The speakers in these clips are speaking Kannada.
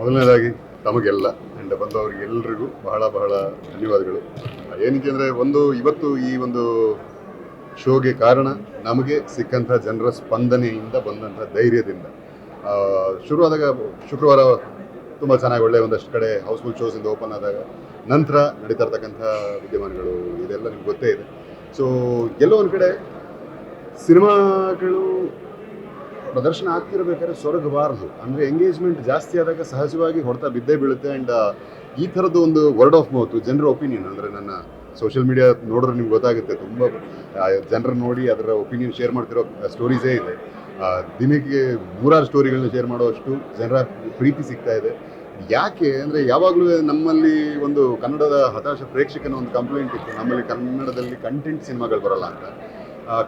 ಮೊದಲನೇದಾಗಿ ತಮಗೆಲ್ಲ ಅಂಡ್ ಬಂದವರಿಗೆ ಎಲ್ರಿಗೂ ಬಹಳ ಬಹಳ ಧನ್ಯವಾದಗಳು. ಏನಕ್ಕೆ ಅಂದರೆ ಒಂದು ಇವತ್ತು ಈ ಒಂದು ಶೋಗೆ ಕಾರಣ ನಮಗೆ ಸಿಕ್ಕಂಥ ಜನರ ಸ್ಪಂದನೆಯಿಂದ ಬಂದಂಥ ಧೈರ್ಯದಿಂದ. ಶುರುವಾದಾಗ ಶುಕ್ರವಾರ ತುಂಬ ಚೆನ್ನಾಗಿ ಒಳ್ಳೆ ಒಂದಷ್ಟು ಕಡೆ ಹೌಸ್ಫುಲ್ ಶೋಸಿಂದ ಓಪನ್ ಆದಾಗ ನಂತರ ನಡೀತಾ ಇರ್ತಕ್ಕಂಥ ವಿದ್ಯಮಾನಗಳು ಇದೆಲ್ಲ ನಿಮ್ಗೆ ಗೊತ್ತೇ ಇದೆ. ಸೊ ಎಲ್ಲೋ ಒಂದು ಕಡೆ ಸಿನಿಮಾಗಳು ಪ್ರದರ್ಶನ ಆಗ್ತಿರ್ಬೇಕಾದ್ರೆ ಸೊರಗಬಾರದು. ಅಂದರೆ ಎಂಗೇಜ್ಮೆಂಟ್ ಜಾಸ್ತಿ ಆದಾಗ ಸಹಜವಾಗಿ ಹೊಡೆತ ಬಿದ್ದೇ ಬೀಳುತ್ತೆ ಆ್ಯಂಡ್ ಈ ಥರದ್ದು ಒಂದು ವರ್ಡ್ ಆಫ್ ಮೌತ್ ಜನರ ಒಪಿನಿಯನ್ ಅಂದರೆ ನನ್ನ ಸೋಷಿಯಲ್ ಮೀಡಿಯಾ ನೋಡಿದ್ರೆ ನಿಮ್ಗೆ ಗೊತ್ತಾಗುತ್ತೆ. ತುಂಬ ಜನರು ನೋಡಿ ಅದರ ಒಪಿನಿಯನ್ ಶೇರ್ ಮಾಡ್ತಿರೋ ಸ್ಟೋರೀಸೇ ಇದೆ. ದಿನಕ್ಕೆ ನೂರಾರು ಸ್ಟೋರಿಗಳನ್ನ ಶೇರ್ ಮಾಡುವಷ್ಟು ಜನರ ಪ್ರೀತಿ ಸಿಗ್ತಾ ಇದೆ. ಯಾಕೆ ಅಂದರೆ ಯಾವಾಗಲೂ ನಮ್ಮಲ್ಲಿ ಒಂದು ಕನ್ನಡದ ಹತಾಶ ಪ್ರೇಕ್ಷಕನ ಒಂದು ಕಂಪ್ಲೇಂಟ್ ಇತ್ತು. ನಮ್ಮಲ್ಲಿ ಕನ್ನಡದಲ್ಲಿ ಕಂಟೆಂಟ್ ಸಿನಿಮಾಗಳು ಬರಲ್ಲ ಅಂತ.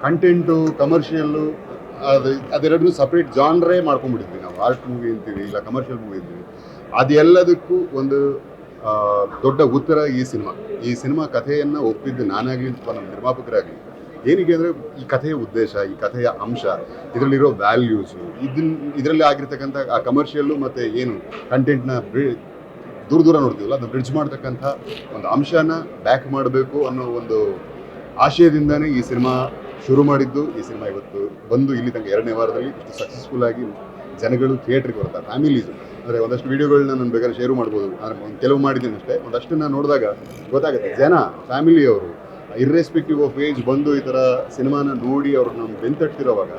ಕಂಟೆಂಟು ಕಮರ್ಷಿಯಲ್ಲು ಅದು ಅದೆರಡನ್ನೂ ಸಪ್ರೇಟ್ ಜಾನ್ರೇ ಮಾಡ್ಕೊಂಡ್ಬಿಟ್ಟಿದ್ವಿ ನಾವು. ಆರ್ಟ್ ಮೂವಿ ಅಂತೀವಿ, ಇಲ್ಲ ಕಮರ್ಷಿಯಲ್ ಮೂವಿ ಅಂತೀವಿ. ಅದೆಲ್ಲದಕ್ಕೂ ಒಂದು ದೊಡ್ಡ ಉತ್ತರ ಈ ಸಿನಿಮಾ. ಈ ಸಿನಿಮಾ ಕಥೆಯನ್ನು ಒಪ್ಪಿದ್ದು ನಾನಾಗಲಿ ಅಥವಾ ನಮ್ಮ ನಿರ್ಮಾಪಕರಾಗಲಿ. ಏನಿಗೆ ಅಂದರೆ ಈ ಕಥೆಯ ಉದ್ದೇಶ, ಈ ಕಥೆಯ ಅಂಶ, ಇದರಲ್ಲಿರೋ ವ್ಯಾಲ್ಯೂಸು ಇದನ್ನ ಇದರಲ್ಲಿ ಆಗಿರ್ತಕ್ಕಂಥ ಆ ಕಮರ್ಷಿಯಲ್ಲು ಮತ್ತು ಏನು ಕಂಟೆಂಟ್ನ ದೂರ ದೂರ ನೋಡ್ತೀವಲ್ಲ, ಅದನ್ನ ಬ್ರಿಡ್ಜ್ ಮಾಡ್ತಕ್ಕಂಥ ಒಂದು ಅಂಶನ ಬ್ಯಾಕ್ ಮಾಡಬೇಕು ಅನ್ನೋ ಒಂದು ಆಶಯದಿಂದನೇ ಈ ಸಿನಿಮಾ ಶುರು ಮಾಡಿದ್ದು ಈ ಸಿನಿಮಾ ಇವತ್ತು ಬಂದು ಇಲ್ಲಿ ತನಕ ಎರಡನೇ ವಾರದಲ್ಲಿ ಇಷ್ಟು ಸಕ್ಸಸ್ಫುಲ್ ಆಗಿ ಜನಗಳು ಥಿಯೇಟ್ರಿಗೆ ಬರ್ತಾರೆ ಫ್ಯಾಮಿಲೀಸು ಅಂದರೆ ಒಂದಷ್ಟು ವೀಡಿಯೋಗಳನ್ನ ನಾನು ಬೇಕಾದ್ರೆ ಶೇರ್ ಮಾಡ್ಬೋದು. ಅಂದರೆ ಕೆಲವು ಮಾಡಿದ್ದೀನಿ ಅಷ್ಟೇ ಒಂದಷ್ಟನ್ನ ನೋಡಿದಾಗ ಗೊತ್ತಾಗುತ್ತೆ, ಜನ ಫ್ಯಾಮಿಲಿಯವರು ಇರ್ರೆಸ್ಪೆಕ್ಟಿವ್ ಆಫ್ ಏಜ್ ಬಂದು ಈ ಥರ ಸಿನಿಮಾನ ನೋಡಿ ಅವ್ರು ನಮ್ಗೆ ಬೆಂತಟ್ತಿರೋವಾಗ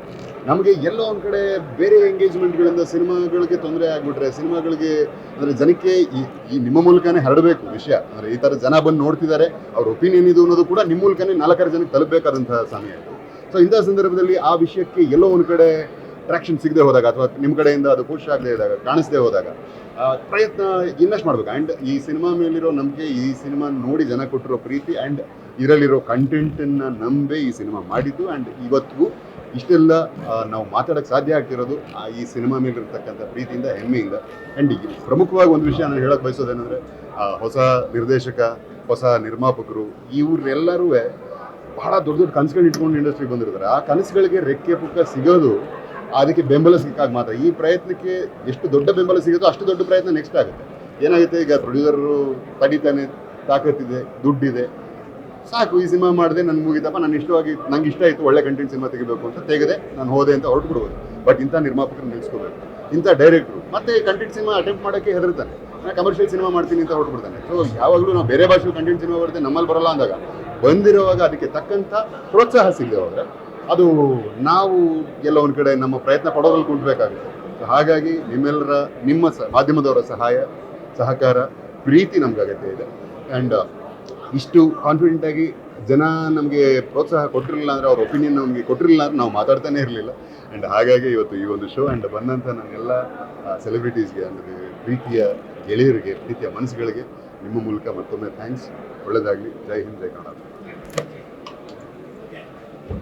ನಮಗೆ ಎಲ್ಲೋ ಒಂದು ಕಡೆ ಬೇರೆ ಎಂಗೇಜ್ಮೆಂಟ್ಗಳಿಂದ ಸಿನಿಮಾಗಳಿಗೆ ತೊಂದರೆ ಆಗಿಬಿಟ್ರೆ, ಸಿನಿಮಾಗಳಿಗೆ ಅಂದರೆ ಜನಕ್ಕೆ ಈ ಈ ನಿಮ್ಮ ಮೂಲಕನೇ ಹರಡಬೇಕು ವಿಷಯ. ಅಂದರೆ ಈ ಥರ ಜನ ಬಂದು ನೋಡ್ತಿದ್ದಾರೆ, ಅವ್ರ ಒಪಿನಿಯನ್ ಇದು ಅನ್ನೋದು ಕೂಡ ನಿಮ್ಮ ಮೂಲಕನೇ ನಾಲ್ಕಾರು ಜನಕ್ಕೆ ತಲುಪಬೇಕಾದಂತಹ ಸಮಯ ಇದು. ಸೊ ಇಂಥ ಸಂದರ್ಭದಲ್ಲಿ ಆ ವಿಷಯಕ್ಕೆ ಎಲ್ಲೋ ಒಂದು ಕಡೆ ಟ್ರಾಕ್ಷನ್ ಸಿಗದೆ ಹೋದಾಗ ಅಥವಾ ನಿಮ್ಮ ಕಡೆಯಿಂದ ಅದು ಖುಷಿ ಆಗದೆ ಇದ್ದಾಗ, ಕಾಣಿಸದೆ ಹೋದಾಗ ಪ್ರಯತ್ನ ಇನ್ನಷ್ಟು ಮಾಡಬೇಕು. ಆ್ಯಂಡ್ ಈ ಸಿನಿಮಾ ಮೇಲಿರೋ ನಮಗೆ ಈ ಸಿನಿಮಾ ನೋಡಿ ಜನ ಕೊಟ್ಟಿರೋ ಪ್ರೀತಿ ಆ್ಯಂಡ್ ಇದರಲ್ಲಿರೋ ಕಂಟೆಂಟನ್ನು ನಂಬೇ ಈ ಸಿನಿಮಾ ಮಾಡಿದ್ದು ಆ್ಯಂಡ್ ಇವತ್ತಿಗೂ ಇಷ್ಟೆಲ್ಲ ನಾವು ಮಾತಾಡೋಕ್ಕೆ ಸಾಧ್ಯ ಆಗ್ತಿರೋದು ಆ ಈ ಸಿನಿಮಾ ಮೇಲಿರ್ತಕ್ಕಂಥ ಪ್ರೀತಿಯಿಂದ, ಹೆಮ್ಮೆಯಿಂದ. ಆ್ಯಂಡ್ ಪ್ರಮುಖವಾಗಿ ಒಂದು ವಿಷಯ ನಾನು ಹೇಳೋಕ್ಕೆ ಬಯಸೋದೇನೆಂದರೆ ಹೊಸ ನಿರ್ದೇಶಕ, ಹೊಸ ನಿರ್ಮಾಪಕರು, ಇವರೆಲ್ಲರೂ ಬಹಳ ದೊಡ್ಡ ದೊಡ್ಡ ಕನಸುಗಳು ಇಟ್ಕೊಂಡು ಇಂಡಸ್ಟ್ರಿಗೆ ಬಂದಿರ್ತಾರೆ. ಆ ಕನಸುಗಳಿಗೆ ರೆಕ್ಕೆ ಪುಕ್ಕ ಸಿಗೋದು ಅದಕ್ಕೆ ಬೆಂಬಲ ಸಿಕ್ಕಾಗ ಮಾತ್ರ. ಈ ಪ್ರಯತ್ನಕ್ಕೆ ಎಷ್ಟು ದೊಡ್ಡ ಬೆಂಬಲ ಸಿಗುತ್ತೋ ಅಷ್ಟು ದೊಡ್ಡ ಪ್ರಯತ್ನ ನೆಕ್ಸ್ಟ್ ಆಗುತ್ತೆ. ಏನಾಗುತ್ತೆ, ಈಗ ಪ್ರೊಡ್ಯೂಸರು ತಡಿತಾನೆ, ತಾಕತ್ತಿದೆ, ದುಡ್ಡಿದೆ. ಸಾಕು, ಈ ಸಿನಿಮಾ ಮಾಡಿದೆ ನನ್ಗೆ ಮುಗಿದಪ್ಪ ನಾನು ಇಷ್ಟವಾಗಿ, ನಂಗೆ ಇಷ್ಟ ಆಯಿತು, ಒಳ್ಳೆ ಕಂಟೆಂಟ್ ಸಿನಿಮಾ ತೆಗಿಬೇಕು ಅಂತ ತೆಗೆದೆ, ನಾನು ಹೋದೆ ಅಂತ ಹೊರಟು ಬಿಡ್ಬೋದು ಬಟ್ ಇಂಥ ನಿರ್ಮಾಪಕರು ನಿಲ್ಸ್ಕೋಬೇಕು. ಇಂಥ ಡೈರೆಕ್ಟ್ರು ಮತ್ತೆ ಕಂಟೆಂಟ್ ಸಿನಿಮಾ ಅಟೆಂಪ್ಟ್ ಮಾಡೋಕ್ಕೆ ಹೆದರ್ತಾನೆ. ನಾನು ಕಮರ್ಷಿಯಲ್ ಸಿನಿಮಾ ಮಾಡ್ತೀನಿ ಅಂತ ಹೊರಟ್ಬಿಡ್ತಾನೆ ಸೊ ಯಾವಾಗಲೂ ನಾವು ಬೇರೆ ಭಾಷೆ ಕಂಟೆಂಟ್ ಸಿನಿಮಾ ಬರುತ್ತೆ, ನಮ್ಮಲ್ಲಿ ಬರಲ್ಲ ಅಂದಾಗ, ಬಂದಿರುವಾಗ ಅದಕ್ಕೆ ತಕ್ಕಂಥ ಪ್ರೋತ್ಸಾಹ ಸಿಗದೆ ಹೋದರೆ ಅದು ನಾವು ಎಲ್ಲ ಒಂದು ಕಡೆ ನಮ್ಮ ಪ್ರಯತ್ನ ಪಡೋದ್ರಲ್ಲಿ ಕುಂಟಬೇಕಾಗುತ್ತೆ ಸೊ ಹಾಗಾಗಿ ನಿಮ್ಮೆಲ್ಲರ, ನಿಮ್ಮ ಮಾಧ್ಯಮದವರ ಸಹಾಯ, ಸಹಕಾರ, ಪ್ರೀತಿ ನಮ್ಗೆ ಅಗತ್ಯ ಇದೆ. ಆ್ಯಂಡ್ ಇಷ್ಟು ಕಾನ್ಫಿಡೆಂಟ್ ಆಗಿ ಜನ ನಮಗೆ ಪ್ರೋತ್ಸಾಹ ಕೊಟ್ಟಿರಲಿಲ್ಲ ಅಂದರೆ ಅವ್ರ ಒಪಿನಿಯನ್ ನಮಗೆ ಕೊಟ್ಟಿರಲಿಲ್ಲ ಅಂದ್ರೆ ನಾವು ಮಾತಾಡ್ತಾನೆ ಇರಲಿಲ್ಲ. ಆ್ಯಂಡ್ ಹಾಗಾಗಿ ಇವತ್ತು ಈ ಒಂದು ಶೋ ಆ್ಯಂಡ್ ಬಂದಂಥ ನನ್ನೆಲ್ಲ ಸೆಲೆಬ್ರಿಟೀಸ್ಗೆ ಅಂದರೆ ಪ್ರೀತಿಯ ಗೆಳೆಯರಿಗೆ, ಪ್ರೀತಿಯ ಮನಸ್ಸುಗಳಿಗೆ ನಿಮ್ಮ ಮೂಲಕ ಮತ್ತೊಮ್ಮೆ ಥ್ಯಾಂಕ್ಸ್ ಒಳ್ಳೆಯದಾಗಲಿ ಜೈ ಹಿಂದ್, ಜೈ ಕನ್ನಡ.